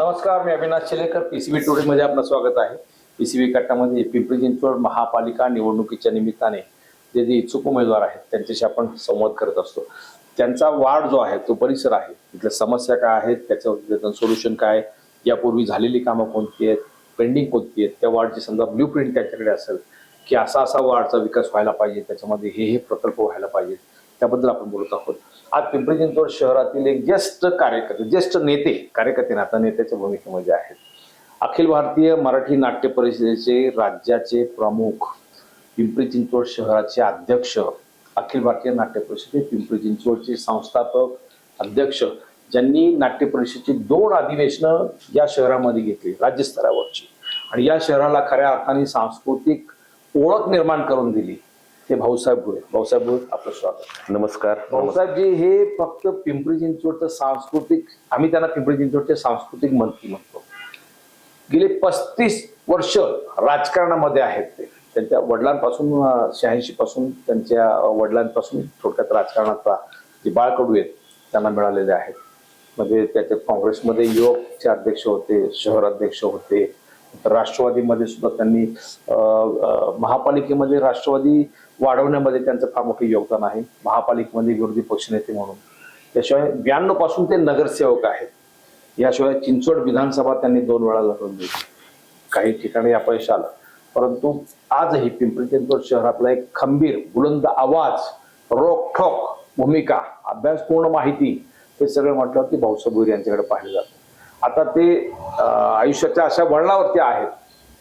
नमस्कार मी Avinash P PCB today मध्ये आपलं स्वागत आहे. पीसीबी कट्टामध्ये पिंपरी चिंचवड महापालिका निवडणुकीच्या निमित्ताने जे जे इच्छुक उमेदवार आहेत त्यांच्याशी आपण संवाद करत असतो. त्यांचा वाढ जो आहे तो परिसर आहे. तिथल्या समस्या काय आहेत त्याचं सोल्युशन काय यापूर्वी झालेली कामं कोणती आहेत पेंडिंग कोणती आहेत त्या वार्डची समजा ब्ल्यू प्रिंट त्यांच्याकडे असेल की असा असा वार्डचा विकास व्हायला पाहिजे त्याच्यामध्ये हे हे प्रकल्प व्हायला पाहिजे त्याबद्दल आपण बोलत आहोत. आज पिंपरी चिंचवड शहरातील एक ज्येष्ठ कार्यकर्ते ज्येष्ठ नेते कार्यकर्ते आता नेत्याच्या भूमिकेमध्ये आहेत. अखिल भारतीय मराठी नाट्य परिषदेचे राज्याचे प्रमुख पिंपरी चिंचवड शहराचे अध्यक्ष अखिल भारतीय नाट्य परिषदे पिंपरी चिंचवडचे संस्थापक अध्यक्ष ज्यांनी नाट्य परिषदेची दोन अधिवेशनं या शहरामध्ये घेतली राज्यस्तरावरची. आणि या शहराला खऱ्या अर्थाने सांस्कृतिक ओळख निर्माण करून दिली. ते भाऊसाहेब गुळे. भाऊसाहेब गुळे आपलं स्वागत. नमस्कार. भाऊसाहेबजी हे फक्त पिंपरी चिंचवडचं सांस्कृतिक आम्ही त्यांना पिंपरी चिंचवडचे सांस्कृतिक मंत्री म्हणतो. गेले पस्तीस वर्ष राजकारणामध्ये आहेत ते. त्यांच्या वडिलांपासून शहाऐंशी पासून त्यांच्या वडिलांपासून थोडक्यात राजकारणाचा जे बाळकडू आहेत त्यांना मिळालेले आहेत. म्हणजे त्याचे काँग्रेसमध्ये युवकचे अध्यक्ष होते शहर अध्यक्ष होते राष्ट्रवादीमध्ये सुद्धा त्यांनी महापालिकेमध्ये राष्ट्रवादी वाढवण्यामध्ये त्यांचं फार मोठं योगदान आहे. महापालिकेमध्ये विरोधी पक्षनेते म्हणून. त्याशिवाय ब्याण्णवपासून ते नगरसेवक आहेत. याशिवाय चिंचवड विधानसभा त्यांनी दोन वेळा लढवली काही ठिकाणी अपयश आलं. परंतु आजही पिंपरी चिंचवड शहरातला एक खंबीर बुलंद आवाज रोखोक भूमिका अभ्यासपूर्ण माहिती हे सगळं म्हटलं की भाऊसाहेब यांच्याकडे पाहिलं जातं. आता ते आयुष्याच्या अशा वळणावरती आहेत.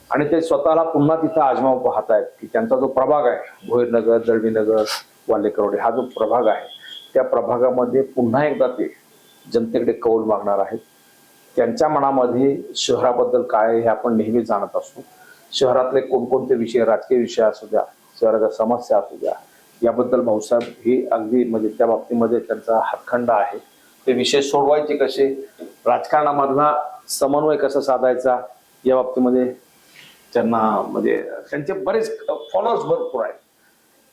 आणि ते स्वतःला पुन्हा तिथं आजमाव पाहत आहेत की त्यांचा जो प्रभाग आहे भोईरनगर दळवीनगर वालेकरवडे हा जो प्रभाग आहे त्या प्रभागामध्ये पुन्हा एकदा ते जनतेकडे कौल मागणार आहेत. त्यांच्या मनामध्ये शहराबद्दल काय हे आपण नेहमी जाणत असतो. शहरातले कोणकोणते विषय राजकीय विषय असू द्या शहराच्या समस्या असू द्या याबद्दल भाऊसाहेब हे अगदी म्हणजे त्या बाबतीमध्ये त्यांचा हातखंडा आहे. ते विषय सोडवायचे कसे? राजकारणामधला समन्वय कसा साधायचा? या बाबतीमध्ये त्यांना म्हणजे त्यांचे बरेच फॉलोअर्स भरपूर आहेत.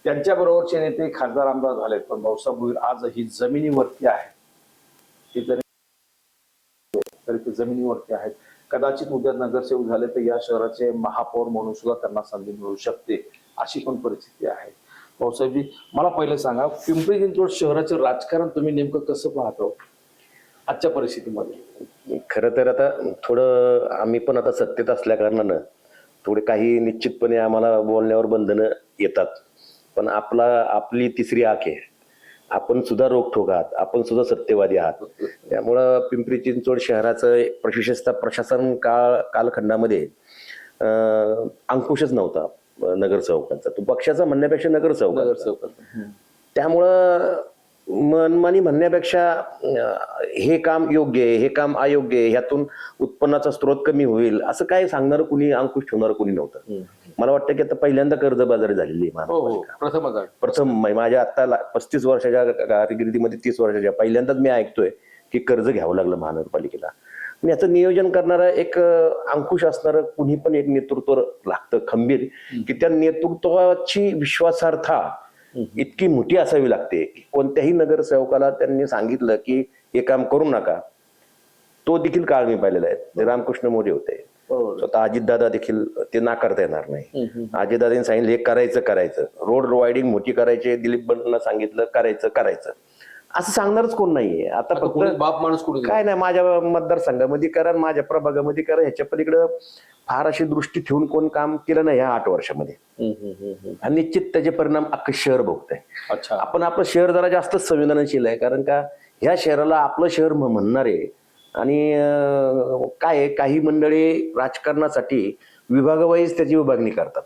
त्यांच्या बरोबरचे नेते खासदार आमदार झालेत पण भाऊसाहेब भोईर आजही जमिनीवरती आहे ते जरी तरी ते जमिनीवरती आहेत. कदाचित उद्या नगरसेवक झाले तर या शहराचे महापौर म्हणून सुद्धा त्यांना संधी मिळू शकते अशी पण परिस्थिती आहे. भाऊसाहेबजी मला पहिलं सांगा पिंपरी चिंचवड शहराचं राजकारण तुम्ही नेमकं कसं पाहतो हो? आजच्या परिस्थितीमध्ये. खरं तर आता थोडं आम्ही पण आता सत्तेत असल्या कारणानं थोडे काही निश्चितपणे आम्हाला बोलण्यावर बंधनं येतात. पण आपला आपली तिसरी आख आहे. आपण सुद्धा रोखोक आहात. आपण सुद्धा सत्यवादी आहात. त्यामुळं पिंपरी चिंचवड शहराचं विशेषतः प्रशासन काळ कालखंडामध्ये अंकुशच नव्हता. नगरसेवकांचा. तो पक्षाचा म्हणण्यापेक्षा नगरसेवक त्यामुळं मनमानी म्हणण्यापेक्षा हे काम योग्य आहे हे काम अयोग्य आहे ह्यातून उत्पन्नाचा स्रोत कमी होईल असं काय सांगणार कुणी अंकुश ठेवणार कुणी नव्हतं. मला वाटतं की आता पहिल्यांदा कर्जबाजारी झालेली आहे हो हो. प्रथम मा- माझ्या आता पस्तीस वर्षाच्या कारकिर्दीमध्ये तीस वर्षाच्या पहिल्यांदाच मी ऐकतोय की कर्ज घ्यावं लागलं महानगरपालिकेला. आणि याचं नियोजन करणारं एक अंकुश असणारं कुणी पण एक नेतृत्व लागतं खंबीर की त्या नेतृत्वाची विश्वासार्हता इतकी मोठी असावी लागते. की कोणत्याही नगरसेवकाला त्यांनी सांगितलं की हे काम करू नका तो देखील काळ मी पाहिलेला आहे. रामकृष्ण मोरे होते. बरोबर. स्वतः अजितदादा देखील ते नाकारता येणार नाही. अजितदादांनी सांगितलं हे करायचं करायचं. रोड वायडिंग मोठी करायचे दिलीप बंडना सांगितलं करायचं करायचं. असं सांगणारच कोण नाहीये. आता फक्त बाप माणूस कुठे काय नाही माझ्या मतदारसंघामध्ये करा माझ्या प्रभागामध्ये करा ह्याच्या पलीकडे फार अशी दृष्टी ठेवून कोण काम केलं नाही ह्या आठ वर्षामध्ये. आणि निश्चित त्याचे परिणाम अख्खं शहर भोगतंय अच्छा. आपण आपलं शहर जरा जास्तच संवेदनशील आहे कारण का ह्या शहराला आपलं शहर म्ह- म्हणणार आहे आणि काय काही मंडळी राजकारणासाठी विभागावाईज त्याची विभागणी करतात.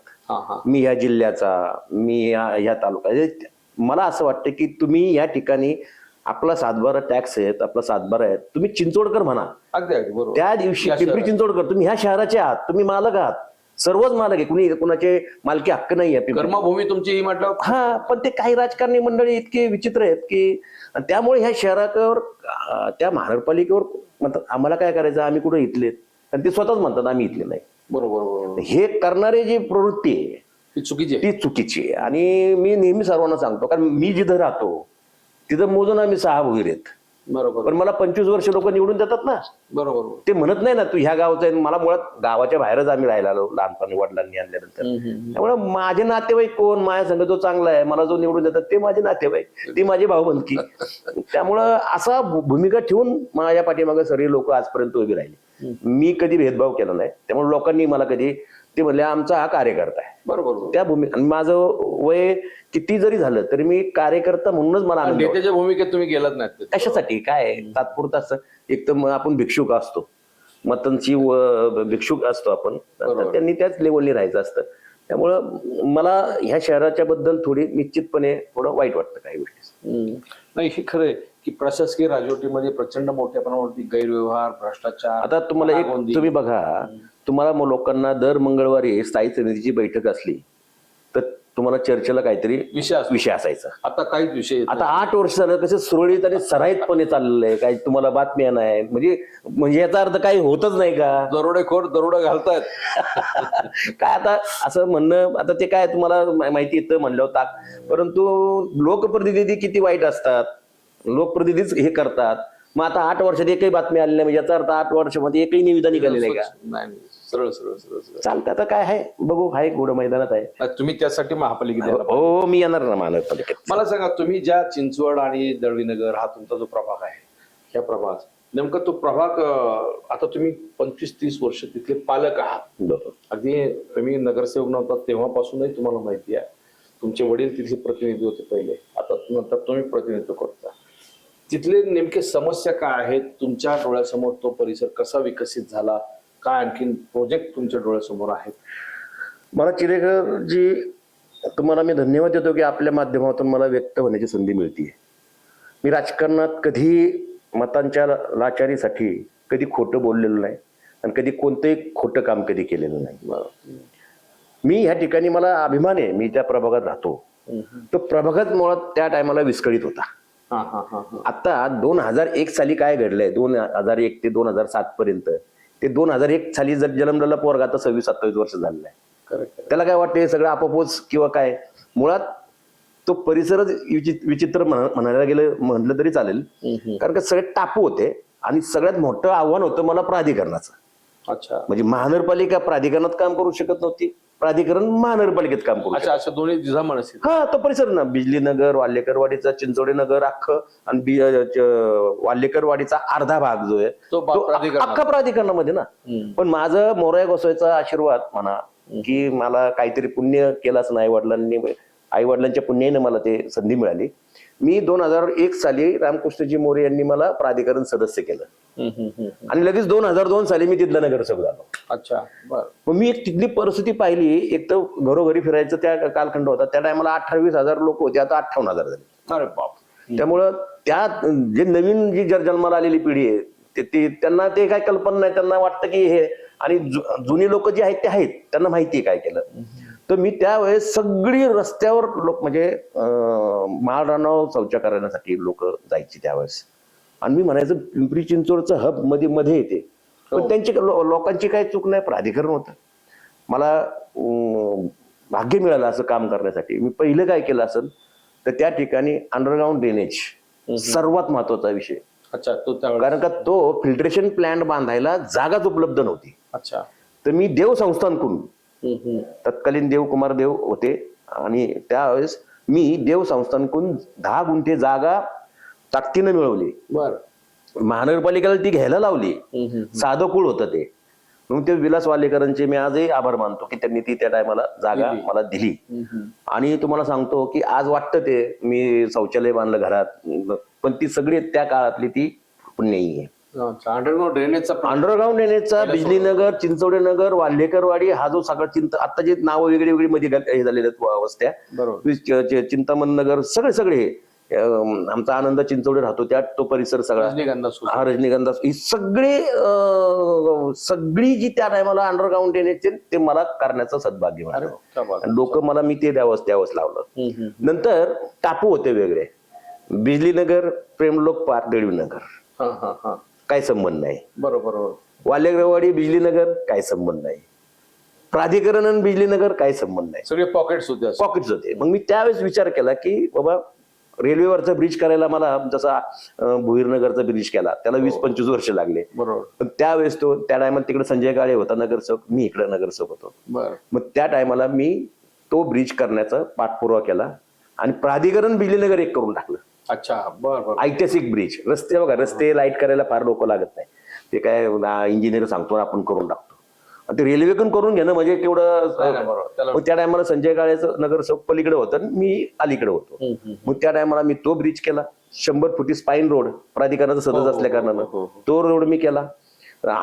मी ह्या जिल्ह्याचा मी या ह्या तालुक्यात मला असं वाटतं की तुम्ही या ठिकाणी आपला सातबारा टॅक्स आहेत आपला सातबारा आहे तुम्ही चिंचोडकर म्हणा. अगदी अगदी बरोबर. त्या दिवशी या पिंपरी शहरात. चिंचोडकर तुम्ही ह्या शहराचे आहात तुम्ही मालक आहात. सर्वच मालक आहे कुणी कुणाचे मालकी हक्क नाही आहे पिंपरी कर्मभूमी तुमची ही म्हटलं. हा पण ते काही राजकारणी मंडळी इतके विचित्र आहेत की त्यामुळे ह्या शहरावर अं, त्या महानगरपालिकेवर म्हणतात आम्हाला काय करायचं? आम्ही कुठे इथलेत आणि ते स्वतःच म्हणतात आम्ही इथले नाही. बरोबर बरोबर हे करणारे जी प्रवृत्ती आहे ही चुकीची आहे. ती चुकीची आहे. आणि मी नेहमी सर्वांना सांगतो कारण मी जिथं राहतो तिथं मोजून आम्ही सहा भोईर आहेत. बरोबर. पण मला पंचवीस वर्ष लोक निवडून देतात ना. बरोबर. ते म्हणत नाही ना तू ह्या गावचा आहे. मला मुळात गावाच्या बाहेरच आम्ही राहायला आलो लहानपणी वडिलांनी आणल्यानंतर. त्यामुळे माझे नातेवाईक कोण माझ्या संघ जो चांगला आहे मला जो निवडून देतात ते माझे नातेवाईक ती माझी भाऊबंदकी. त्यामुळं असा भू- भूमिका ठेवून माझ्या पाठीमागे सर्व लोक आजपर्यंत उभी राहिली. मी कधी भेदभाव केला नाही. त्यामुळे लोकांनी मला कधी ते म्हणले आमचा हा कार्यकर्ता आहे. बरोबर त्या भूमिका माझं वय किती जरी झालं तरी मी कार्यकर्ता म्हणूनच मला आनंद वाटतो. नेत्याच्या भूमिकेत तुम्ही गेलात नाहीत कशासाठी? काय आहे? तात्पुरतं असं एक तर मग आपण भिक्षुक असतो. मतांची व- भिक्षुक असतो आपण. त्यांनी त्याच लेवलनी राहायचं असतं. त्यामुळं मला ह्या शहराच्या बद्दल थोडी निश्चितपणे थोडं वाईट वाटतं काही गोष्टी. नाही हे खरं आहे. की प्रशासकीय राजवटीमध्ये प्रचंड मोठ्या प्रमाणावरती गैरव्यवहार भ्रष्टाचार आता तुम्हाला एक. तुम्ही बघा तुम्हाला मग लोकांना दर मंगळवारी स्थायी समितीची बैठक असली तर तुम्हाला चर्चेला काहीतरी विषय. विषय असायचा आता काहीच विषय आता आठ वर्ष झालं कसं सुरळीत आणि सराईतपणे चाललेलं आहे काही तुम्हाला बातम्या नाही म्हणजे म्हणजे याचा अर्थ काही होतच नाही का. दरोडेखोर दरोडा घालतायत काय आता असं म्हणणं आता ते काय तुम्हाला माहिती येतं म्हणल्यावर ताक परंतु लोकप्रतिनिधी किती वाईट असतात लोकप्रतिनिधीच हे करतात. मग आता आठ वर्षात एकही बातमी आली नाही म्हणजे याचा अर्थ आठ वर्षामध्ये एकही निविदा निघालेलं आहे का? नाही नाही. सरळ सरळ सरळ सरळ. चालतं. आता काय आहे? बघू हाय घोडं मैदानात आहे. नाही, तुम्ही त्यासाठी महापालिकेत यायला पाहिजे. हो मी येणार ना महानगरपालिकेत मला सांगा तुम्ही ज्या चिंचवड आणि दळवीनगर हा तुमचा जो प्रभाग आहे ह्या प्रभाग नेमका तो प्रभाग अं, आता तुम्ही पंचवीस तीस वर्ष तिथले पालक आहात. अगदी तुम्ही नगरसेवक नव्हता तेव्हापासूनही तुम्हाला माहिती आहे. तुमचे वडील तिथले प्रतिनिधी होते पहिले. आता नंतर तुम्ही प्रतिनिधित्व करता. तिथले नेमके समस्या काय आहेत? तुमच्या डोळ्यासमोर तो परिसर कसा विकसित झाला? काय आणखीन प्रोजेक्ट तुमच्या डोळ्यासमोर आहेत? मला चिरेकर जी तुम्हाला मी धन्यवाद देतो की आपल्या माध्यमातून मला व्यक्त होण्याची संधी मिळते मी राजकारणात कधी मतांच्या लाचारीसाठी कधी खोटं बोललेलं नाही आणि कधी कोणतंही खोटं काम कधी केलेलं नाही. मी ह्या ठिकाणी मला अभिमान आहे. मी त्या प्रभागात राहतो. तो प्रभागात मुळात त्या टायमाला विस्कळीत होता. आता दोन हजार एक साली काय घडलंय? दोन हजार एक ते दोन हजार सात पर्यंत ते दोन हजार एक साली जर जन्मलेला पोरगा आता सव्वीस सत्तावीस वर्ष झालेला आहे. त्याला काय वाटतं हे सगळं आपोपोच किंवा काय? मुळात तो परिसरच विचित्र विचित्र म्हणा- म्हणायला गेलं म्हटलं तरी चालेल. कारण का सगळे टापू होते आणि सगळ्यात मोठं आव्हान होतं मला प्राधिकरणाचं. अच्छा. म्हणजे महानगरपालिका प्राधिकरणात काम करू शकत नव्हती. प्राधिकरण महानगरपालिकेत काम करू शकत. अच्छा अशा दोन्ही असतील हा तो परिसर ना बिजली नगर वाल्हेकरवाडीचा चिंचोडे नगर अख्खं आणि बि- अं, च- वाल्हेकरवाडीचा अर्धा भाग जो आहे तो प्राधिकरणात. अख्खा प्राधिकरणामध्ये ना. पण माझं मोरया गोसायचा आशीर्वाद म्हणा की मला काहीतरी पुण्य केलाच नाही वडिलांनी आई वडिलांच्या पुण्याने मला ते संधी मिळाली. मी दोन हजार एक साली रामकृष्णजी मोरे यांनी मला प्राधिकरण सदस्य केलं. आणि लगेच दोन हजार दोन साली मी तिथला नगरसेवक झालो. अच्छा मग मी एक तिथली परिस्थिती पाहिली एक तर घरोघरी फिरायचं त्या कालखंड होता त्या टायमाला अठ्ठावीस हजार लोक होते आता अठ्ठावन्न हजार झाले. अरे बाप. त्यामुळं त्या जे नवीन जी जर जन्माला आलेली पिढी आहे ते- त्यांना ते काय कल्पना नाही त्यांना वाटतं की हे आणि जुनी लोक जे आहेत ते आहेत त्यांना माहिती आहे काय केलं. तर मी त्यावेळेस सगळी रस्त्यावर लोक म्हणजे माळरानावर शौचा करण्यासाठी लोक जायची त्यावेळेस. आणि मी म्हणायचं पिंपरी चिंचवडचं हबमध्ये मध्ये येते. पण त्यांची लोकांची काही चूक नाही प्राधिकरण होतं. मला भाग्य मिळालं असं काम करण्यासाठी. मी पहिलं काय केलं असेल तर त्या ठिकाणी अंडरग्राऊंड ड्रेनेज सर्वात महत्त्वाचा विषय. अच्छा तो कारण का तो फिल्ट्रेशन प्लांट बांधायला जागाच उपलब्ध नव्हती. अच्छा. तर मी देव संस्थानकडून. तत्कालीन देवकुमार देव होते. आणि त्यावेळेस मी देव संस्थानकडून दहा गुंठे जागा ताकदीनं मिळवली. बर. महानगरपालिकेला ती घ्यायला लावली. साधं कुळ होतं ते. म्हणून ते विलास वालेकरांचे मी आजही आभार मानतो की त्यांनी ती त्या टायमाला जागा. मला दिली. आणि तुम्हाला सांगतो की आज वाटतं ते मी शौचालय बांधलं घरात. पण ती सगळी त्या काळातली ती पुण्याई आहे अंडरग्राऊंड ड्रेनेजचा अंडरग्राऊंड येण्याचा बिजली नगर चिंचवडे नगर वाल्हेकरवाडी हा जो सगळा चिंत आता जे नावं वेगळी वेगळी मध्ये हे झालेले वस्त्या. बरोबर. चि- चि- चिंतामण नगर सगळे सगळे हे. आमचा आनंद चिंचवडे राहतो. त्यात तो परिसर सगळा. रजनीगंधा. हा रजनीगंधा ही सगळे सगळी जी त्या टायमाला अंडरग्राऊंड येण्याचे ते मला करण्याचं सद्भाग्य मिळालं क्या. लोक मला मी ते द्यावंच द्यावंच लावलं. नंतर टापू होते वेगळे. बिजली नगर प्रेमलोक पार्क देळवी नगर हा हा हा. काही संबंध नाही. बरोबर वालेग्रवाडी बिजली नगर काही संबंध नाही. प्राधिकरण आणि बिजली नगर काही संबंध नाही. सगळे पॉकेट्स होते असे. पॉकेट्स होते. मग मी त्यावेळेस विचार केला की बाबा रेल्वेवरचा ब्रिज करायला मला जसा भुईरनगरचा ब्रिज केला त्याला वीस पंचवीस वर्ष लागले. बरोबर. त्यावेळेस तो त्या टायमाला तिकडे संजय काळे होता नगरसेवक मी इकडे नगरसेवक होतो. बर. मग त्या टायमाला मी तो ब्रिज करण्याचा पाठपुरावा केला आणि प्राधिकरण बिजलीनगर एक करून टाकलं. अच्छा बर बर. ऐतिहासिक ब्रिज. रस्ते बघा रस्ते लाइट करायला फार डोकं लागत नाही. ते काय इंजिनियर सांगतो आपण करून टाकतो. ते रेल्वेकडून करून घेणं म्हणजे मग त्या टायमाला संजय काळेचं नगरसेवक पलीकडे होतं मी अलीकडे होतो. मग त्या टायमाला मी तो ब्रिज केला. शंभर फुटी स्पाईन रोड प्राधिकरणाचा हो, सदस्य असल्या हो, कारणानं. हो, हो. तो रोड मी केला.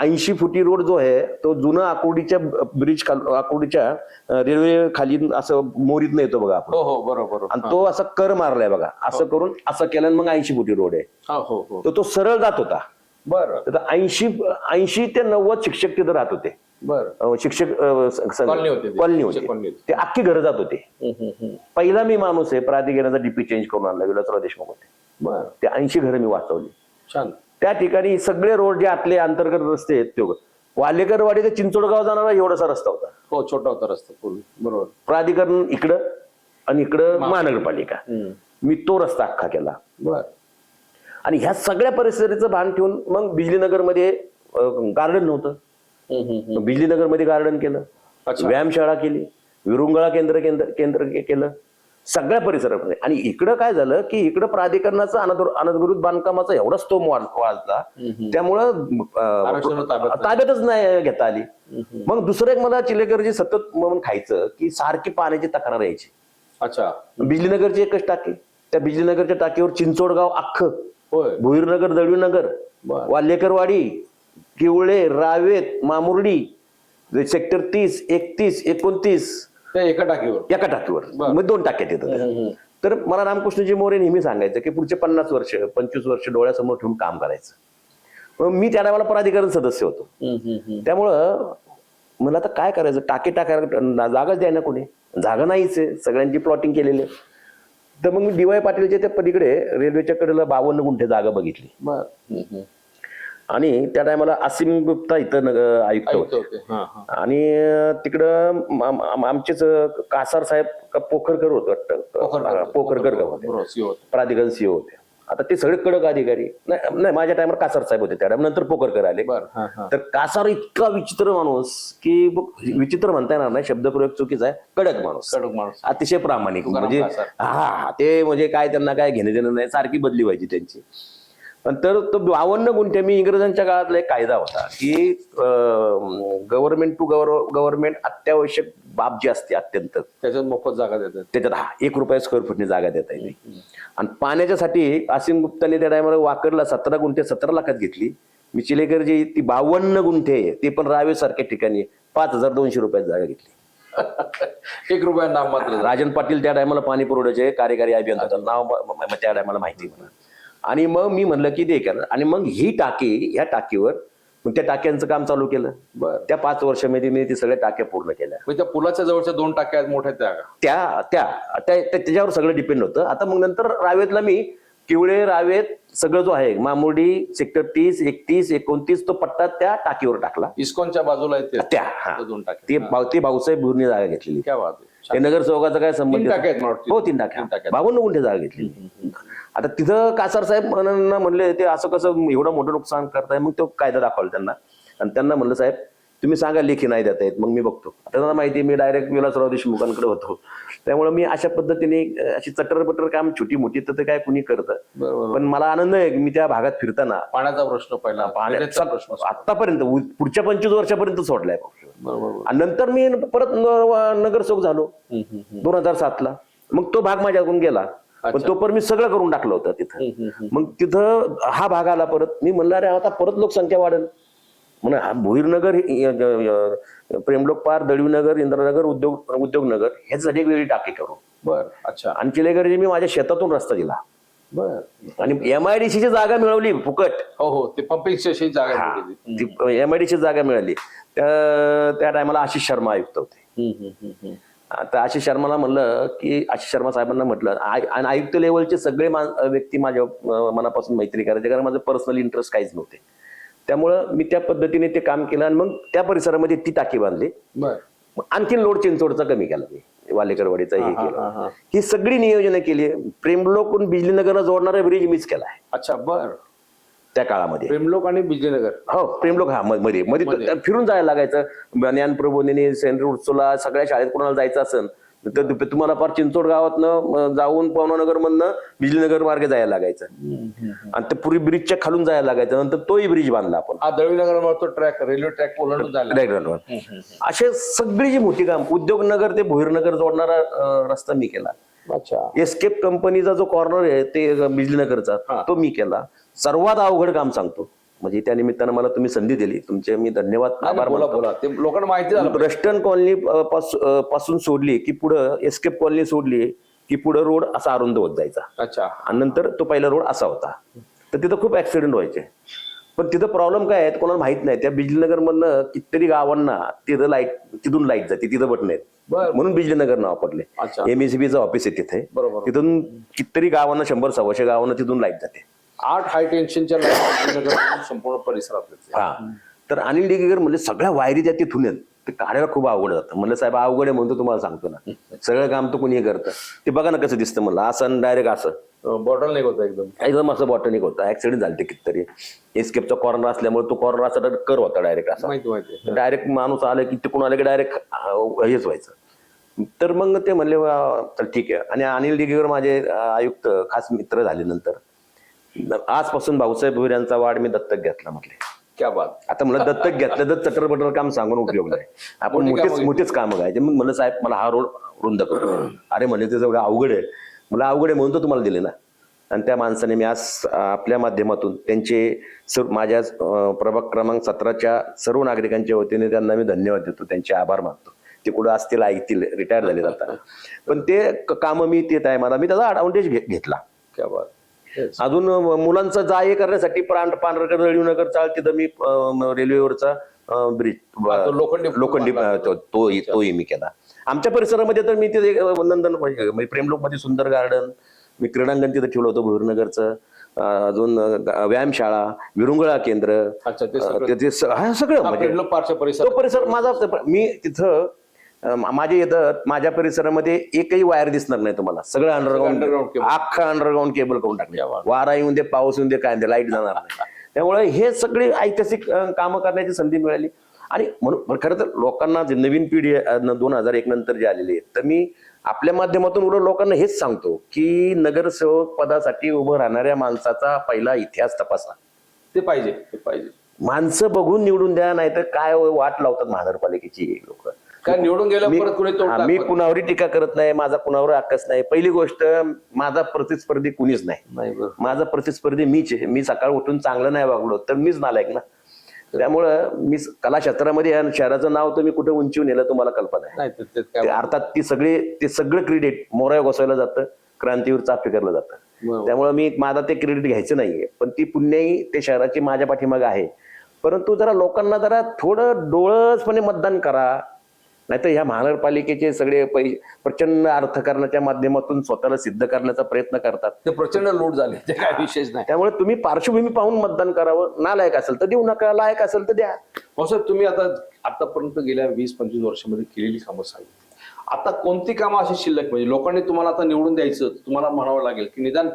ऐंशी फुटी रोड जो आहे तो जुनं आकुर्डीच्या ब्रिज खाल आकुर्डीच्या रेल्वे खाली असं मोरीत येतो बघा आपण. बरोबर. आणि तो असा कर मारलाय बघा. असं करून असं केलं आणि मग ऐंशी फुटी रोड आहे. तो सरळ जात होता. बर. ऐंशी ऐंशी ते नव्वद शिक्षक तिथं राहत होते. अं, शिक्षक अं, स- संघ- कॉलनी होती ती. कॉलनी शिक्षक कॉलनी होती. होती. ते अख्खी घरं जात होते. पहिला मी माणूस आहे प्राधिकरणाचा डीपी चेंज करून आणला विलासराव देशमुख होते. बर. ते ऐंशी घरं मी वाचवली. छान. त्या ठिकाणी सगळे रोड जे आतले अंतर्गत रस्ते आहेत ते वालेकरवाडी ते चिंचोडगाव जाणारा एवढासा रस्ता होता. हो छोटा होता रस्ता पूर्वी बरोबर. प्राधिकरण इकडं आणि इकडं महानगरपालिका. हम्म. मी तो रस्ता अख्खा केला. बर. आणि ह्या सगळ्या परिस्थितीचं भान ठेवून मग बिजलीनगरमध्ये गार्डन नव्हतं. हम्म. मग बिजलीनगरमध्ये गार्डन केलं अच्छा. व्यायामशाळा केली विरुंगळा केंद्र केंद्र केलं सगळ्या परिसरामध्ये. आणि इकडं काय झालं की इकडं प्राधिकरणाचा अनधिकृत बांधकामाचा एवढा स्तोम वाढ- वाढला. त्यामुळं. ताब्यातच नाही घेता आली. मग दुसरं एक मला चिलेकरजी सतत म्हणून खायचं की सारखी पाण्याची तक्रार यायची. अच्छा. बिजलीनगरची एकच टाकी. त्या बिजलीनगरच्या टाकीवर चिंचोडगाव अख्खं. भुईरनगर दळवीनगर. वाल्हेकरवाडी किवळे रावेत मामुर्डी सेक्टर तीस एकतीस एकोणतीस ते एका टाकीवर एका टाकीवर बर. मग दोन टाक्यात येतात हम्म. तर मला रामकृष्णजी मोरे नेहमी सांगायचं की पुढचे पन्नास वर्ष पंचवीस वर्ष डोळ्यासमोर ठेवून काम करायचं मग मी त्या टायमाला प्राधिकरण सदस्य होतो हम्म, हम्म, हम्म. त्यामुळं मला आता काय करायचं टाके टाकायला जागाच द्याय ना कोणी जागा नाहीच आहे सगळ्यांची प्लॉटिंग केलेली आहे. तर मग मी डीवाय पाटीलच्या त्या पलीकडे रेल्वेच्या कडेला बावन्न गुंठे जागा बघितली बर हम्म, हम्म. आणि त्या टायमाला असीम गुप्ता इथं नग- आयुक्त होते. हा हा. आणि तिकडं आम- आम- आमचेच कासार साहेब का पोखरकर होत वाटतं. पोखरकर. का होते. प्राधिकरण सीओ होते. आता ते सगळे कडक अधिकारी. नाही नाही, माझ्या टायमाला कासार साहेब होते. त्या time. नंतर पोखरकर आले. बर तर कासार इतका विचित्र माणूस की विचित्र म्हणता येणार नाही. शब्दप्रयोग चुकीचा आहे. कडक माणूस. कडक माणूस. अतिशय प्रामाणिक. म्हणजे कासार. हा ते म्हणजे काय त्यांना काय घेणे देणं नाही. सारखी बदली व्हायची त्यांची. तर तो बावन्न गुंठे मी इंग्रजांच्या काळातला एक कायदा होता की गव्हर्नमेंट टू गव्हर्नमेंट अत्यावश्यक बाब जी असते अत्यंत त्याच्यात मोफत जागा देतात. त्याच्यात हा एक रुपया स्क्वेअर फुटनी जागा देता येते. आणि पाण्याच्यासाठी असीम गुप्ताने त्या टायमाला वाकरला सतरा गुंठे सतरा लाखात घेतली. मी चिलेकर जी ती बावन्न गुंठे आहे, ती पण रावे सारख्या ठिकाणी पाच हजार दोनशे रुपयात जागा घेतली. एक रुपया नाम मात्र. राजन पाटील त्या टायमाला पाणी पुरवठ्याचे कार्यकारी अभियंता. नाव त्या टायमाला माहिती मला. आणि मग मी म्हणलं की ते केलं आणि मग ही टाकी या टाकीवर मग त्या टाक्यांचं काम चालू केलं. त्या पाच वर्षामध्ये मी ती सगळ्या टाक्या पूर्ण केल्या. म्हणजे त्या पुलाच्या जवळच्या दोन टाक्या आहेत मोठ्या त्या त्या त्या त्या- त्या- त्याच्यावर सगळं डिपेंड होतं. आता मग नंतर रावेतला मी किवळे रावेत सगळं जो आहे मामुर्डी सेक्टर तीस एकतीस एकोणतीस तो पट्टा त्या टाकीवर टाकला. इस्कॉनच्या बाजूला. त्या. त्या दोन टाक्या. ते भाऊ ते भाऊसाहेब भुरणी जागा घेतलेली. क्या बात आहे. ते नगरसेवकाचा काय संबंध. हो तीन टाक्या. तीन टाक्या. बावन्न गुंठे जागा घेतली आता तिथं कासार साहेब म्हणांना म्हणले ते असं कसं एवढं मोठं नुकसान करताय मग तो कायदा दाखवला त्यांना. आणि त्यांना म्हणलं साहेब तुम्ही सांगा लेखी नाही देता येत मग मी बघतो. आता त्यांना माहिती आहे, मी डायरेक्ट विलासराव देशमुखांकडे होतो. त्यामुळे मी अशा पद्धतीने अशी चटर पटर काम छोटी मोठी तर ते काय कुणी करतं. पण मला आनंद आहे की मी त्या भागात फिरताना. पाण्याचा प्रश्न पहिला पाण्याचा प्रश्न आतापर्यंत पुढच्या पंचवीस वर्षापर्यंत सोडलाय. आणि नंतर मी परत नगरसेवक झालो. दोन हजार सातला. मग तो भाग माझ्याकडून गेला. पण अच्छा. तो पण मी सगळं करून टाकलं होतं तिथं. मग तिथं हा भाग आला परत. मी म्हणलं अरे आता परत लोकसंख्या वाढेल. म्हणून हा भुईरनगर प्रेमलोक पार दळवीनगर इंद्रनगर उद्योग उद्योगनगर ह्याच्यासाठी वेगळी टाकी करू. बर अच्छा. आणि चिलेकरजी मी माझ्या शेतातून रस्ता दिला. बर. आणि एमआयडीसी ची जागा मिळवली फुकट. हो हो ते पंपिंग स्टेशन जागा. एमआयडीसी जागा मिळाली. त्या टायमाला आशिष शर्मा आयुक्त होते. आता आशिष शर्माला म्हणलं की आशिष शर्मा साहेबांना म्हटलं आय- आणि आयुक्त लेवलचे सगळे व्यक्ती माझ्या मनापासून मैत्री करायचे कारण माझं पर्सनल इंटरेस्ट काहीच नव्हते. त्यामुळं मी त्या पद्धतीने ते काम केलं आणि मग त्या परिसरामध्ये ती टाकी बांधली. आणखीन लोड चिंचोडचा कमी केला मी. वालेकरवाडीचा हे केलं. हा. ही सगळी नियोजनं केली. प्रेमलोकून बिजलीनगरला जोडणारा ब्रिज मीच केला आहे. अच्छा बर. त्या काळामध्ये. प्रेमलोक आणि बिजलीनगर हो प्रेमलोक हा म- मध्ये मध्ये फिरून जायला लागायचं. ज्ञान प्रबोधिनी सेंट्रल उत्सवला सगळ्या शाळेत कोणाला जायचं असेल तर तु- तुम्हाला फार चिंचोड गावातनं जाऊन पवनानगर मधनं बिजलीनगर मार्गे जायला लागायचं. आणि ते पुरी ब्रिजच्या खालून जायला लागायचं. नंतर तोही ब्रिज बांधला आपण. हा दळवीनगर तो ट्रॅक रेल्वे ट्रॅक ओलांडून झाला डायग्रामवर असे सगळी जी मोठी काम उद्योगनगर ते भोईरनगर जोडणारा अं, रस्ता मी केला. अच्छा. एस्केप कंपनीचा जो कॉर्नर आहे ते बिजलीनगरचा. तो मी केला. सर्वात अवघड काम सांगतो. म्हणजे त्या निमित्तानं मला तुम्ही संधी दिली. तुमचे मी धन्यवाद आभार बोला. बोला. ते लोकांना माहिती झालं. वेस्टर्न कॉलनी पासून सोडली की पुढं एस्केप कॉलनी सोडली की पुढं रोड असा अरुंद होत जायचा. अच्छा. आणि नंतर तो पहिला रोड असा होता. तर तिथं खूप ऍक्सिडेंट व्हायचे. पण तिथं प्रॉब्लेम काय आहे कोणाला माहीत नाही. त्या बिजलीनगर मधनं कितीतरी गावांना तिथं लाइट तिथून लाइट जाते तिथं बटन आहेत. म्हणून बिजलीनगर नाव पडले. एमएसबीचं ऑफिस आहे तिथे. बरोबर. तिथून कितीतरी गावांना शंभर सव्वाशे गावांना तिथून लाइट जाते. आठ हाय टेन्शनच्या संपूर्ण परिसरात हा. तर अनिल डिगेकर म्हणजे सगळ्या वायरी त्या तिथून आहेत ते काढायला खूप अवघड जातं. म्हणलं साहेब अवघड आहे म्हणतो तुम्हाला सांगतो ना. सगळं काम तर कुणी करतं. ते बघा ना कसं दिसतं म्हणलं. असं डायरेक्ट असं. बॉटल नाही होता एकदम. एकदम असं बॉटनिक होतं. ऍक्सिडेंट झालं कितीतरी. एस्केपचा कॉर्नर असल्यामुळे तो कॉर्नर असा तर कर होता डायरेक्ट असा. माहिती माहिती. डायरेक्ट माणूस आला की तिकडून आलं की डायरेक्ट हेच व्हायचं. तर मग ते म्हणले "वा, तर ठीक आहे. आणि अनिल डिगेकर माझे आयुक्त खास मित्र झाले नंतर. आजपासून भाऊसाहेब भोईर यांचा वाढ मी दत्तक घेतला म्हटले. क्या बात. आता मला दत्तक घेतलं तर चटर बटर काम सांगून उपयोग नाही. आपण मोठेच. मोठेच कामं करायचे मग म्हणलं साहेब मला हा रोड रुंद करू अरे म्हणले ते एवढं अवघड आहे. मला अवघड आहे म्हणून तर तुम्हाला दिले ना. आणि त्या माणसाने मी आज आपल्या माध्यमातून त्यांचे सर्व माझ्या प्रभाग क्रमांक सतराच्या सर्व नागरिकांच्या वतीने त्यांना मी धन्यवाद देतो. त्यांचे आभार मानतो. ते कुठं असतील ऐकतील रिटायर झाले जातात पण ते कामं मी आहे मला मी त्याचा ऍडव्हान्टेज घेतला. क्या बात. अजून मुलांचं जा ये करण्यासाठी प्राण पांढरकर रळीवनगर चाल तिथं मी रेल्वेवरचा ब्रिज हा, लोखंडी लोखंडी तो- तोही मी केला. आमच्या परिसरामध्ये तर मी तिथे नंदन म्हणजे प्रेमलोकमध्ये सुंदर गार्डन मी क्रीडांगण तिथं ठेवलं होतं भुईरनगरचं. अं, अजून व्यायामशाळा विरुंगळा केंद्र. सगळं. हा, हा, म्हणजे परिसर माझा मी तिथं अं, माझ्या इथं माझ्या परिसरामध्ये एकही वायर दिसणार नाही तुम्हाला. सगळं अंडरग्राऊंड. अख्खा अंडरग्राऊंड केबल करून टाकले. वारा येऊन दे पाऊस येऊन दे काय दे लाइट जाणार नाही. त्यामुळे हे सगळे ऐतिहासिक कामं करण्याची संधी मिळाली. आणि म्हणून खरं तर लोकांना जे नवीन पिढी दोन हजार एक नंतर जी आलेली आहे तर मी आपल्या माध्यमातून उलट लोकांना हेच सांगतो की नगरसेवक पदासाठी उभं राहणाऱ्या माणसाचा पहिला इतिहास तपासा. ते पाहिजे ते पाहिजे. माणसं बघून निवडून द्या नाहीतर काय वाट लावतात महानगरपालिकेची लोक. निवडून गेल्या परत कुणी मी कुणावरही टीका करत नाही माझा कुणावर आकस नाही. पहिली गोष्ट माझा प्रतिस्पर्धी कुणीच नाही. माझा प्रतिस्पर्धी मीच आहे. मी सकाळ उठून चांगलं नाही वागलो तर मीच नालायक ना. त्यामुळं मी कला क्षेत्रामध्ये या शहराचं नाव तर मी कुठे उंचीवर नेलं तुम्हाला कल्पना आहे. अर्थात ती सगळे ते सगळं क्रेडिट मोराया घोसायला जातं क्रांतीवर चाफेकरला जातं. बरोबर. त्यामुळे मी माझा ते क्रेडिट घ्यायचं नाहीये. पण ती पुण्याही ते शहराची माझ्या पाठीमागे आहे. परंतु जरा लोकांना जरा थोडं डोळसपणे मतदान करा. नाहीतर ह्या महानगरपालिकेचे सगळे प्रचंड अर्थकारणाच्या माध्यमातून स्वतःला सिद्ध करण्याचा प्रयत्न करतात. ते प्रचंड लूट झाले ते काय विशेष नाही. त्यामुळे तुम्ही पार्श्वभूमी पाहून मतदान करावं नालायक असेल तर देऊ नका लायक असेल तर द्या. साहेब तुम्ही आता आतापर्यंत गेल्या वीस पंचवीस वर्षामध्ये केलेली कामं सांगितली. आता कोणती कामं अशी शिल्लक? म्हणजे लोकांनी तुम्हाला आता निवडून द्यायचं तुम्हाला म्हणावं लागेल की निदान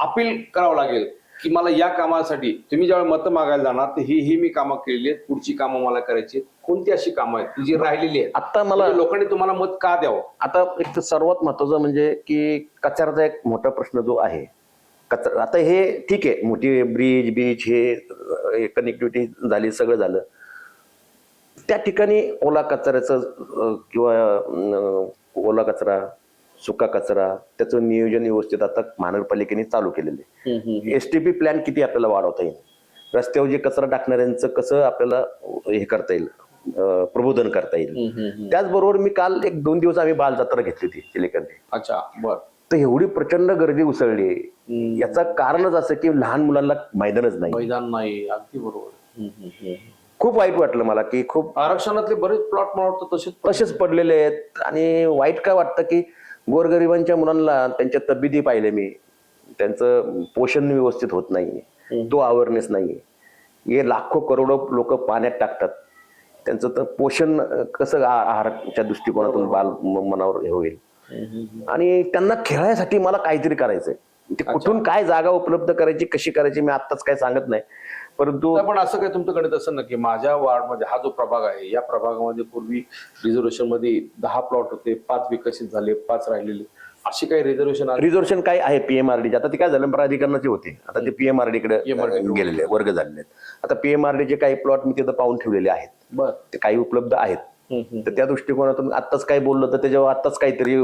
अपील करावं लागेल. की मला या कामासाठी तुम्ही ज्यावेळी मतं मागायला जाणार तर ही ही मी कामं केलेली आहेत पुढची कामं मला करायची आहेत. कोणती अशी कामं आहेत? जी राहिलेली आहेत. आता मला म्हणजे लोकांनी तुम्हाला मत का द्यावं? आता एक सर्वात महत्वाचं म्हणजे की कचऱ्याचा एक मोठा प्रश्न जो आहे कचरा आता हे ठीक आहे मोठी ब्रिज बीच हे कनेक्टिव्हिटी झाली सगळं झालं. त्या ठिकाणी ओला कचऱ्याचं किंवा ओला कचरा सुका कचरा त्याचं नियोजन व्यवस्थित आता महानगरपालिकेने चालू केलेलं आहे. एस टी पी प्लॅन किती आपल्याला वाढवता येईल? रस्त्यावर जे कचरा टाकणाऱ्यांचं कसं आपल्याला हे करता येईल प्रबोधन करता येईल? त्याचबरोबर मी काल एक दोन दिवस आम्ही बाल जत्रा घेतली होती चिलेकरने अच्छा बर. तर एवढी प्रचंड गर्दी उसळली. याचं कारणच असं की लहान मुलांना मैदानच नाही. मैदान नाही अगदी बरोबर. खूप वाईट वाटलं मला की खूप आरक्षणातले बरेच प्लॉट मला वाटतं तसेच तसेच पडलेले आहेत. आणि वाईट काय वाटतं की गोरगरिबांच्या मुलांना त्यांच्या तब्येती पाहिले मी. त्यांचं पोषण व्यवस्थित होत नाही तो अवेअरनेस नाही हे लाखो करोडो लोक पाण्यात टाकतात. त्यांचं तर पोषण कसं आहाराच्या दृष्टिकोनातून बाल मनावर हे होईल. आणि त्यांना खेळायसाठी मला काहीतरी करायचंय. ते कुठून काय जागा उपलब्ध करायची कशी करायची मी आत्ताच काय सांगत नाही. परंतु पण असं काय तुमचं गणित असं ना की माझ्या वार्डमध्ये हा जो प्रभाग आहे या प्रभागामध्ये पूर्वी रिझर्वेशनमध्ये दहा प्लॉट होते पाच विकसित झाले पाच राहिलेले. अशी काही रिझर्वेशन रिझर्वेशन काय आहे पीएमआरडीचे आता ते काय झालं? प्राधिकरणाचे होते. आता ते पीएमआरडी कडे गेलेले वर्ग झालेले आहेत. आता पीएमआरडीचे काही प्लॉट मी तिथं पाहून ठेवलेले आहेत. ते काही उपलब्ध आहेत. तर त्या दृष्टिकोनातून आत्ताच काय बोललं तर त्याच्यावर आत्ताच काहीतरी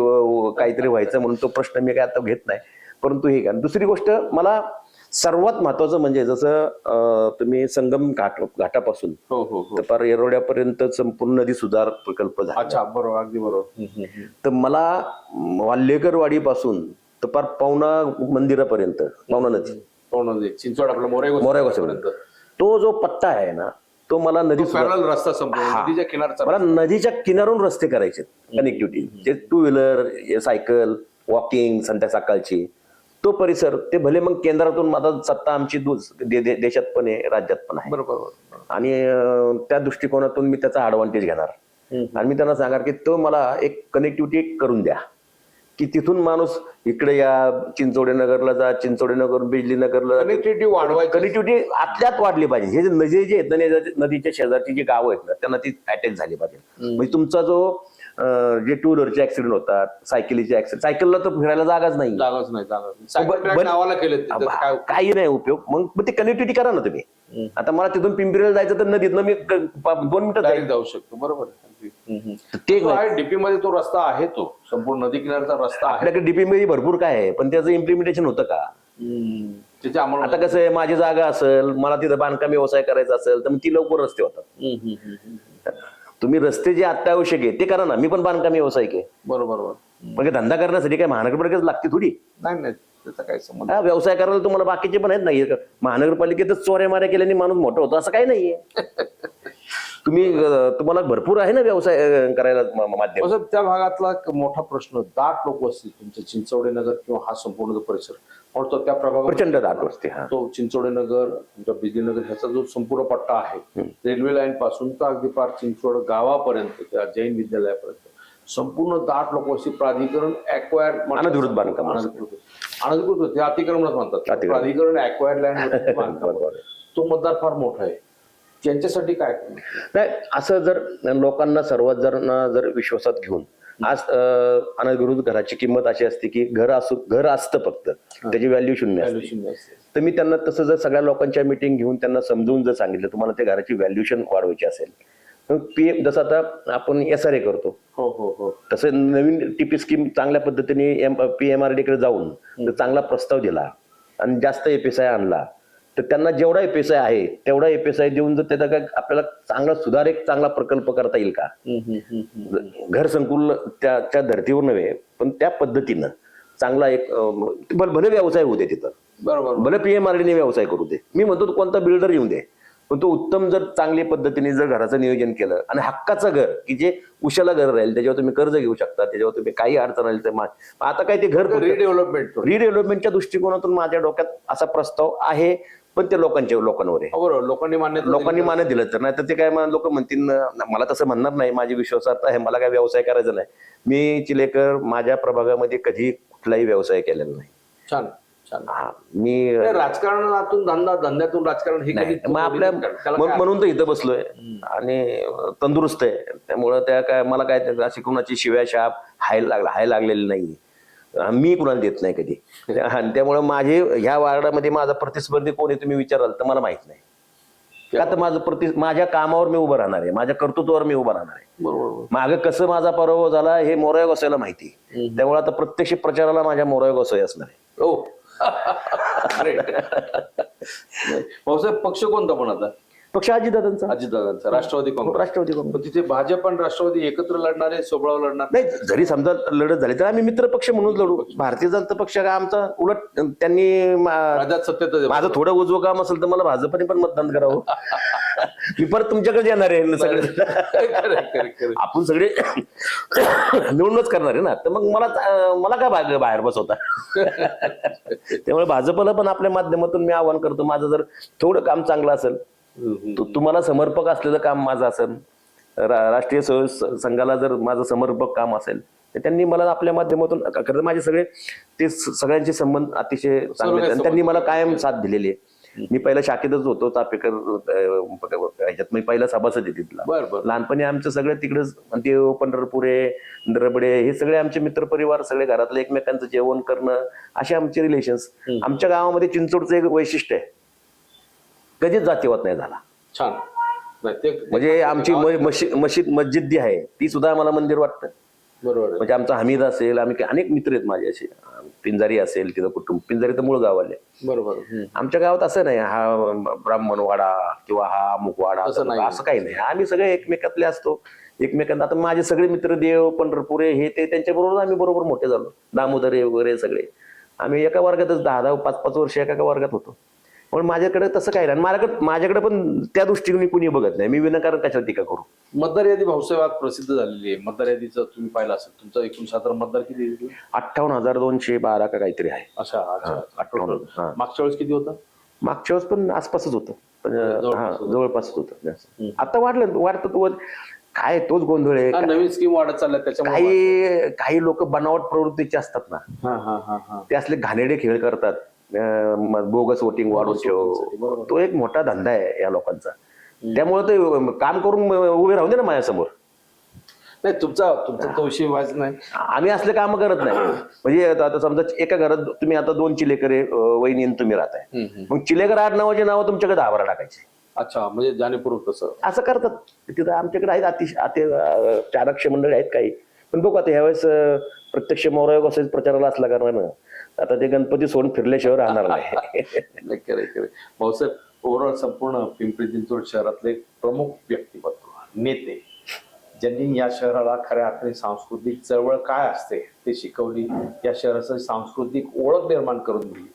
काहीतरी व्हायचं म्हणून तो प्रश्न मी काय आता घेत नाही. परंतु हे काय दुसरी गोष्ट मला सर्वात महत्वाचं म्हणजे जसं तुम्ही संगम घाट घाटापासून हो हो हो. तर पार येरोड्यापर्यंत संपूर्ण नदी सुधार प्रकल्प झाला अच्छा बरोबर अगदी बरोबर. तर मला वाल्हेकर वाडीपासून तर पार पवना मंदिरापर्यंत पवना नदी. कोण चिंचवड आपला मोरे मोऱ्या गोसावीपर्यंत तो जो पट्टा आहे ना तो मला नदी सुधार- पॅरल रस्ता संपूर्ण नदीच्या किनारचा मला नदीच्या किनारून रस्ते करायचे कनेक्टिव्हिटी जे टू व्हीलर सायकल वॉकिंग संध्या सकाळची तो परिसर ते भले मग केंद्रातून आता सत्ता आमची दु- दे- देशात पण आहे राज्यात पण आहे. बरोबर. आणि त्या दृष्टिकोनातून मी त्याचा ऍडव्हान्टेज घेणार. आणि मी त्यांना सांगणार की तो मला एक कनेक्टिव्हिटी करून द्या. की तिथून माणूस इकडे या चिंचोडे नगरला जा चिंचोडे नगर बिजली नगरला कनेक्टिव्हिटी वाढवायची. कनेक्टिव्हिटी आतल्यात वाढली पाहिजे. हे जे नदी जे आहेत नदीच्या शेजारची जी गावं आहेत ना त्यांना ती अटॅच झाली पाहिजे. म्हणजे तुमचा जो जे टू व्हीलरचे ऍक्सिडेंट होतात सायकलीचे ऍक्सिडेंट सायकलला तर फिरायला जागाच नाही जागाच जागाच नावाला केले काही नाही उपयोग. मग ते कनेक्टिव्हिटी करा ना तुम्ही. आता मला तिथून पिंपरीला जायचं तर नदीतनं मी दोन मिनिटं जाऊ शकतो बरोबर. ते डीपी मध्ये तो रस्ता आहे तो. संपूर्ण नदी किनारचा रस्ता आहे. आपल्याकडे डीपी मध्ये भरपूर काय आहे पण त्याचं इम्प्लिमेंटेशन होतं का? त्याच्या आता कसं आहे माझी जागा असेल मला तिथं बांधकाम व्यवसाय करायचा असेल तर मग ती लवकर रस्ते होतात. तुम्ही रस्ते जे अत्यावश्यक आहे ते करा ना. मी पण बांधकाम व्यावसायिक आहे. बरोबर बरोबर. म्हणजे धंदा करण्यासाठी काय महानगरपालिकाच लागते थोडी. नाही नाही. त्याचा काय संबंध हा व्यवसाय करायला तुम्हाला बाकीचे पण आहेत नाही महानगरपालिकेतच चोऱ्या माऱ्या केल्याने माणूस मोठा होतो असं काही नाहीये. तुम्ही तुम्हाला भरपूर आहे ना व्यवसाय करायला माध्यम? असं त्या भागातला मोठा प्रश्न दाट लोक असतील तुमचे चिंचवडे नगर किंवा हा संपूर्ण जो परिसर म्हणतो त्या प्रभागात प्रचंड दाट वस्ती हा. तो चिंचवडे नगर तुमच्या बिजली नगर ह्याचा जो संपूर्ण पट्टा आहे रेल्वे लाईन पासून तर अगदी पार चिंचवड गावापर्यंत त्या जैन विद्यालयापर्यंत. संपूर्ण दाट लोकवस्ती प्राधिकरण अक्वायर अनधिकृत बांधकाम. अनधिकृत. ते अतिक्रमणच म्हणतात. प्राधिकरण अक्वायर्ड लँड बरोबर. तो मतदार फार मोठा आहे. त्यांच्यासाठी काय? नाही असं जर लोकांना सर्वात जर जर विश्वासात घेऊन आज अनधिकृत घराची किंमत अशी असते की घर असू घर असतं फक्त. त्याची व्हॅल्यू शून्य असते. तर मी त्यांना तसं जर सगळ्या लोकांच्या मिटिंग घेऊन त्यांना समजून जर सांगितलं तुम्हाला त्या घराची व्हॅल्युएशन वाढवायची असेल. मग पीएम जसं आता आपण एस आर ए करतो. हो हो हो. तसं नवीन टीपी स्कीम चांगल्या पद्धतीने M P M R D कडे जाऊन चांगला प्रस्ताव दिला आणि जास्त एपीएसआय आणला. तर त्यांना जेवढा एपीएसआय आहे तेवढा एपीएसआय देऊन जर त्याचा काय आपल्याला चांगला सुधार एक चांगला प्रकल्प करता येईल का? घर संकुल त्या त्या धर्तीवर नव्हे पण त्या पद्धतीनं चांगला एक भले व्यवसाय होऊ दे तिथं. बरोबर. भले पीएमआरडीने व्यवसाय करू दे. मी म्हणतो तो कोणता बिल्डर येऊ दे पण तो उत्तम जर चांगल्या पद्धतीने जर घराचं नियोजन केलं आणि हक्काचं घर की जे उशाला घर राहील त्याच्यावर तुम्ही कर्ज घेऊ शकता त्याच्यावर तुम्ही काही अडचण राहील तर आता काय ते घर रिडेव्हलपमेंट रिडेव्हलपमेंटच्या दृष्टिकोनातून माझ्या डोक्यात असा प्रस्ताव आहे. पण ते लोकांच्या लोकांवर आहे. बरोबर. लोकांनी मान्य लोकांनी मान्य दिलं तर. नाही तर ते काय लोक म्हणतील "न- मला तसं म्हणणार नाही. माझी विश्वासात आहे. मला काय व्यवसाय करायचा नाही. मी चिलेकर माझ्या प्रभागामध्ये कधी कुठलाही व्यवसाय केलेला नाही. छान हा मी राजकारणातून धंदा धंद्यातून राजकारण हे मग आपल्या म्हणून तर इथं बसलोय. आणि तंदुरुस्त आहे. त्यामुळं त्या काय मला काय अशी कोणाची शिव्या शाप हाय लागला हाय लागलेली नाही मी कुणाला देत नाही कधी. आणि त्यामुळं माझे ह्या वार्डामध्ये माझा प्रतिस्पर्धी कोण आहे तुम्ही विचाराल तर मला माहीत नाही. का तर माझं प्रति माझ्या कामावर मी उभं राहणार आहे माझ्या कर्तृत्वावर मी उभं राहणार आहे. मागे कसं माझा पराभव झाला हे मोरया गोसायला माहिती त्यामुळे आता प्रत्यक्ष प्रचाराला माझ्या मोरया गोसाई असणार आहे. हो. भाऊसाहेब पक्ष कोणता पण आता? पक्ष अजितदादांचा. अजितदादांचा राष्ट्रवादी काँग्रेस. राष्ट्रवादी काँग्रेस. पण तिथे भाजप आणि राष्ट्रवादी एकत्र लढणारे सोबळाव लढणार. नाही जरी समजा लढत झाली तर आम्ही मित्र पक्ष म्हणून लढू. भारतीय जनता पक्ष का आमचा? उलट त्यांनी मा- राज्यात सत्तेत आहे. माझं थोडं उजवं काम असेल तर मला भाजपने पण मतदान करावं. मी परत तुमच्याकडे येणार आहे सगळे. आपण सगळे मिळूनच करणार आहे ना. तर मग मला मला काय भाग बाहेर बसवता? त्यामुळे भाजपला पण आपल्या माध्यमातून मी आवाहन करतो माझं जर थोडं काम चांगलं असेल तुम्हाला समर्पक असलेलं काम माझं असेल. राष्ट्रीय संघाला जर माझं समर्पक काम असेल तर त्यांनी मला आपल्या माध्यमातून खरं माझे सगळे ते सगळ्यांचे संबंध अतिशय चांगले. आणि त्यांनी मला कायम साथ दिलेली आहे. मी पहिला शाखेतच होतो चापेकर अं, ह्याच्यात मी पहिला सभासद आहे तिथला. लहानपणी आमचं सगळं तिकडंच देव पंढरपुरे द्रबडे हे सगळे आमचे मित्रपरिवार सगळे घरातले एकमेकांचं जेवण करणं असे आमचे रिलेशन्स आमच्या गावामध्ये चिंचोडचं एक वैशिष्ट्य आहे. कधीच जातीवाद नाही झाला. छान. म्हणजे आमची मशीद मस्जिद जी आहे ती सुद्धा आम्हाला मंदिर वाटतं. बरोबर. म्हणजे आमचा हमीद असेल आम्ही अनेक मित्र आहेत माझे असे. पिंजारी असेल तिथं कुटुंब पिंजारी तर मूळ गाव आले. बरोबर. आमच्या गावात असं नाही हा ब्राह्मणवाडा किंवा हा अमुकवाडा असं नाही. असं काही नाही. आम्ही सगळे एकमेकातले असतो. एकमेकांना आता माझे सगळे मित्र देव पंढरपुरे हे ते त्यांच्या बरोबर आम्ही बरोबर मोठे झालो. दामोदरे वगैरे सगळे. आम्ही एका वर्गातच दहा दहा पाच पाच वर्ष एका वर्गात होतो. पण माझ्याकडे तसं काही नाही. माझ्याकडे माझ्याकडे पण त्या दृष्टीने कुणी बघत नाही. मी विनाकारण कशाला टीका करू? मतदार यादी भाऊसाहेब आज प्रसिद्ध झालेली आहे. मतदार यादीचं तुम्ही पाहिलं असेल. तुमचं एकूण साधारण मतदार किती? अठ्ठावन्न हजार दोनशे बारा का काहीतरी आहे. अच्छा अठ्ठावन्न. हा. मागच्या वेळेस किती होतं? मागच्या वेळेस पण आसपासच होतं. पण हा जवळपास होतं. जवळपासच होतं. जास्त. आता वाढलं. वाढतं तो काय तोच गोंधळ आहे. हा, नवीन स्कीम वाढत चालल्या त्याच्यामुळे काही काही लोक बनावट प्रवृत्तीचे असतात ना. हा हा हा हा. ते असले घाणेडे खेळ करतात. बोगस वोटिंग वाढून. ठेव. तो एक मोठा धंदा आहे या लोकांचा. त्यामुळे ते काम करून उभे राहू दे ना माझ्यासमोर. नाही तुमचा तुमचा तो विषय व्हायचा नाही. आम्ही असले काम करत नाही. म्हणजे आता समजा एका घरात तुम्ही आता दोन चिलेकरे वहिनी तुम्ही राहताय. मग चिलेकर आठ नावाचे नाव तुमच्याकडे दहा टाकायचे. अच्छा म्हणजे जाणीवपूर्वक तसं. असं करतात. तिथं आमच्याकडे आहेत अतिशय अति अं, चाणक्ष मंडळी आहेत काही. पण बघू आता ह्यावेळेस प्रत्यक्ष मोरायोग असेच प्रचाराला असला कारण आता ते गणपती सोडून फिरल्याशिवाय राहणार नाही. नाही खरंय भाऊसाहेब ओव्हरऑल संपूर्ण पिंपरी चिंचवड शहरातले प्रमुख व्यक्तिमत्व नेते ज्यांनी या शहराला खऱ्या अर्थाने सांस्कृतिक चळवळ काय असते ते शिकवली या शहराचं सांस्कृतिक ओळख निर्माण करून दिली.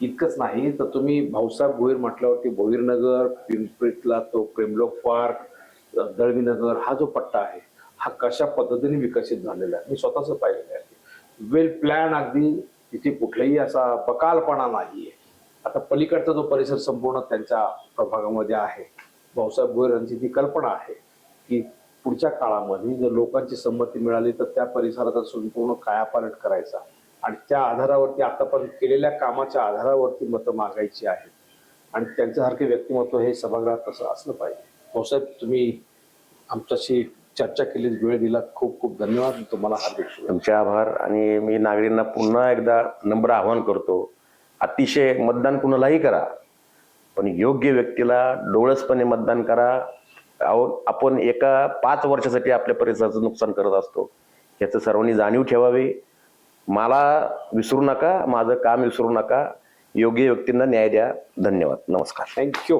इतकंच नाही तर तुम्ही भाऊसाहेब भोईर म्हटल्यावरती भोईरनगर पिंपरीतला तो प्रेमलोक पार्क दळवीनगर हा जो पट्टा आहे हा कशा पद्धतीने विकसित झालेला आहे? मी स्वतःच पाहिलेला आहे. वेल प्लॅन अगदी तिथे कुठलाही असा बकालपणा नाहीये. आता पलीकडचा जो परिसर संपूर्ण त्यांच्या प्रभागामध्ये आहे भाऊसाहेब भोईर यांची ती कल्पना आहे की पुढच्या काळामध्ये जर लोकांची संमती मिळाली तर त्या परिसराचा संपूर्ण कायापालट करायचा आणि त्या आधारावरती आतापर्यंत केलेल्या कामाच्या आधारावरती मतं मागायची आहेत. आणि त्यांच्यासारखे व्यक्तिमत्व हे सभागृहात तसं असलं पाहिजे. भाऊसाहेब तुम्ही आमच्याशी चर्चा केली वेळ दिला खूप खूप धन्यवाद. तुम्हाला हार्दिक तुमचे आभार. आणि मी नागरिकांना पुन्हा एकदा नम्र आवाहन करतो अतिशय मतदान कुणालाही करा पण योग्य व्यक्तीला डोळसपणे मतदान करा. अहो आपण एका पाच वर्षासाठी आपल्या परिसराचं नुकसान करत असतो. याचं सर्वांनी जाणीव ठेवावी. मला विसरू नका माझं काम विसरू नका. योग्य व्यक्तींना न्याय द्या. धन्यवाद. नमस्कार. थँक्यू